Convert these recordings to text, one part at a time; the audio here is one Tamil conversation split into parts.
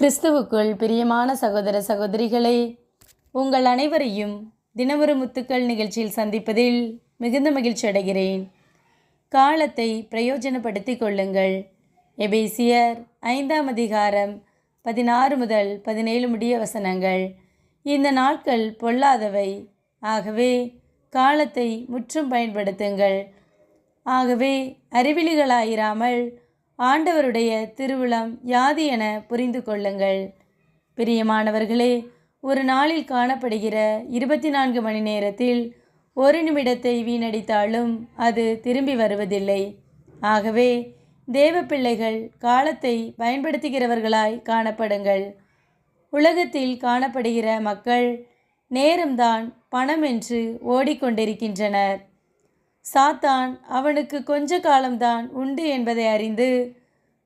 கிறிஸ்துவுக்குள் பிரியமான சகோதர சகோதரிகளே உங்கள் அனைவரையும் தினமொரு முத்துக்கள் நிகழ்ச்சியில் சந்திப்பதில் மிகுந்த மகிழ்ச்சி அடைகிறேன். காலத்தை பிரயோஜனப்படுத்திக் கொள்ளுங்கள். எபேசியர் ஐந்தாம் அதிகாரம் பதினாறு முதல் பதினேழு முடிய வசனங்கள். இந்த நாட்கள் பொல்லாதவை. ஆகவே காலத்தை முற்றும் பயன்படுத்துங்கள். ஆகவே அறிவிலிகளாயிராமல் ஆண்டவருடைய திருவிழம் யாது என புரிந்து கொள்ளுங்கள். பிரியமானவர்களே ஒரு நாளில் காணப்படுகிற இருபத்தி நான்கு மணி நேரத்தில் ஒரு நிமிடத்தை வீணடித்தாலும் அது திரும்பி வருவதில்லை. ஆகவே தேவ பிள்ளைகள் காலத்தை பயன்படுத்துகிறவர்களாய் காணப்படுங்கள். உலகத்தில் காணப்படுகிற மக்கள் நேரம்தான் பணம் என்று ஓடிக்கொண்டிருக்கின்றனர். சாத்தான் அவனுக்கு கொஞ்ச காலம்தான் உண்டு என்பதை அறிந்து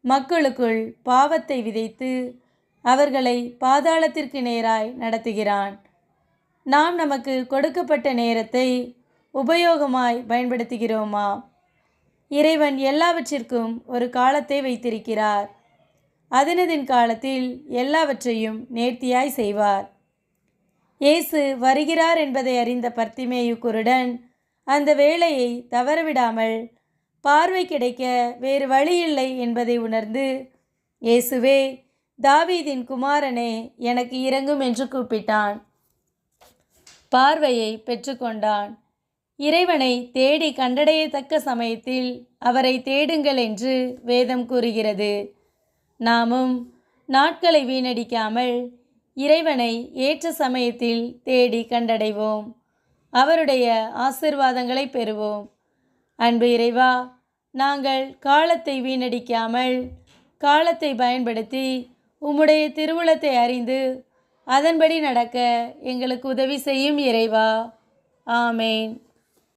மக்களுக்குள் பாவத்தை விதைத்து அவர்களை பாதாளத்திற்கு நேராய் நடத்துகிறான். நாம் நமக்கு கொடுக்கப்பட்ட நேரத்தை உபயோகமாய் பயன்படுத்துகிறோமா? இறைவன் எல்லாவற்றிற்கும் ஒரு காலத்தை வைத்திருக்கிறார். அதனதின் காலத்தில் எல்லாவற்றையும் நேர்த்தியாய் செய்வார். இயேசு வருகிறார் என்பதை அறிந்த பர்த்திமேயு குருடன் அந்த வேலையை தவறவிடாமல் பார்வை கிடைக்க வேறு வழியில்லை என்பதை உணர்ந்து இயேசுவே தாவீதின் குமாரனே எனக்கு இறங்கும் என்று கூப்பிட்டான். பார்வையை பெற்றுக்கொண்டான் இறைவனை தேடி கண்டடையத்தக்க சமயத்தில் அவரை தேடுங்கள் என்று வேதம் கூறுகிறது. நாமும் நாட்களை வீணடிக்காமல் இறைவனை ஏற்ற சமயத்தில் தேடி கண்டடைவோம். அவருடைய ஆசிர்வாதங்களை பெறுவோம். அன்பு இறைவா நாங்கள் காலத்தை வீணடிக்காமல் காலத்தை பயன்படுத்தி உம்முடைய திருவுளத்தை அறிந்து அதன்படி நடக்க எங்களுக்கு உதவி செய்யும் இறைவா. ஆமேன்.